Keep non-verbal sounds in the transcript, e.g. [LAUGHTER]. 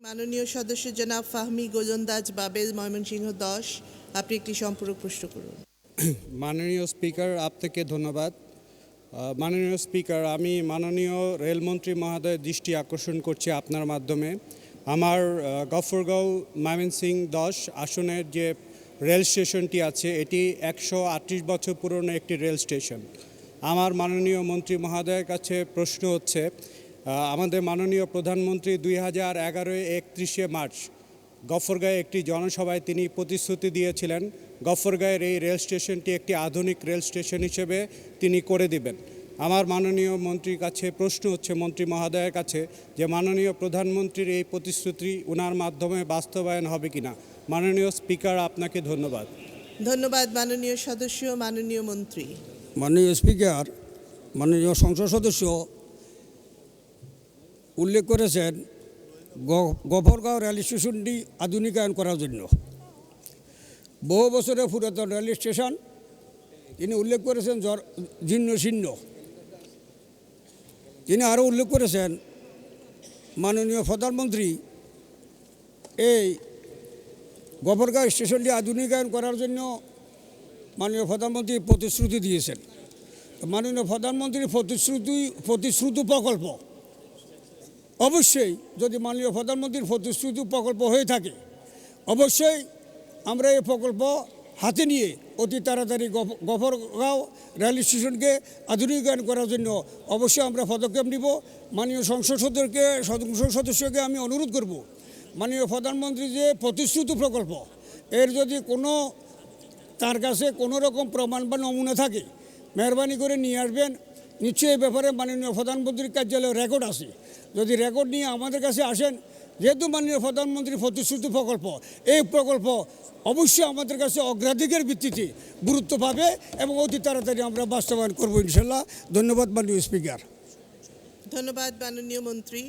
মাননীয় সদস্য জনাব ফাহমি গোলন্দাজ বাবেল ময়মনসিংহ দশ, আপনি একটি সম্পূরক প্রশ্ন করুন। [CLEARS THROAT] মাননীয় স্পিকার আপনাকে ধন্যবাদ। মাননীয় স্পিকার, আমি মাননীয় রেলমন্ত্রী মহোদয়ের দৃষ্টি আকর্ষণ করছি আপনার মাধ্যমে। আমার গফরগাঁও ময়মনসিং দশ আসনের যে রেল স্টেশনটি আছে, এটি একশো আটত্রিশ বছর পুরনো একটি রেল স্টেশন। আমার মাননীয় মন্ত্রী মহোদয়ের কাছে প্রশ্ন হচ্ছে আমাদের মাননীয় প্রধানমন্ত্রী দুই হাজার এগারোয় একত্রিশে মার্চ গফরগাঁয়ে একটি জনসভায় তিনি প্রতিশ্রুতি দিয়েছিলেন গফরগাঁয়ের এই রেল স্টেশনটি একটি আধুনিক রেল স্টেশন হিসেবে তিনি করে দিবেন। আমার মাননীয় মন্ত্রীর কাছে প্রশ্ন হচ্ছে মন্ত্রী মহোদয়ের কাছে যে মাননীয় প্রধানমন্ত্রীর এই প্রতিশ্রুতি ওনার মাধ্যমে বাস্তবায়ন হবে কিনা? মাননীয় স্পিকার আপনাকে ধন্যবাদ। ধন্যবাদ মাননীয় সদস্য মাননীয় মন্ত্রী। মাননীয় স্পিকার মাননীয় সংসদ সদস্য উল্লেখ করেছেন গফরগাঁও রেল স্টেশনটি আধুনিকায়ন করার জন্য। বহু বছরের পুরাতন রেল স্টেশন, তিনি উল্লেখ করেছেন জীর্ণ শীর্ণ তিনি আরও উল্লেখ করেছেন, মাননীয় প্রধানমন্ত্রী, এই গফরগাঁও স্টেশনটি আধুনিকায়ন করার জন্য মাননীয় প্রধানমন্ত্রী প্রতিশ্রুতি দিয়েছেন। মাননীয় প্রধানমন্ত্রীর প্রতিশ্রুতি প্রতিশ্রুতি প্রকল্প অবশ্যই যদি মাননীয় প্রধানমন্ত্রীর প্রতিশ্রুতি প্রকল্প হয়ে থাকে, অবশ্যই আমরা এই প্রকল্প হাতে নিয়ে অতি তাড়াতাড়ি গফ- গফরগাঁও রেল স্টেশনকে আধুনিকায়ন করার জন্য অবশ্যই আমরা পদক্ষেপ নিব। মাননীয় সংসদ সদস্যকে সংসদ সদস্যকে আমি অনুরোধ করব, মাননীয় প্রধানমন্ত্রী যে প্রতিশ্রুতি প্রকল্প, এর যদি কোনো, তার কাছে কোনো রকম প্রমাণ বা নমুনা থাকে, মেহরবানি করে নিয়ে আসবেন নিশ্চয়ই এই ব্যাপারে মাননীয় প্রধানমন্ত্রীর কার্যালয়ে রেকর্ড আছে। যদি রেকর্ড নিয়ে আমাদের কাছে আসেন, যেহেতু মাননীয় প্রধানমন্ত্রীর প্রতিশ্রুতি প্রকল্প, এই প্রকল্প অবশ্যই আমাদের কাছে অগ্রাধিকার ভিত্তিতে গুরুত্ব পাবে এবং অতি তাড়াতাড়ি আমরা বাস্তবায়ন করব ইনশাল্লাহ। ধন্যবাদ মাননীয় স্পিকার ধন্যবাদ মাননীয় মন্ত্রী।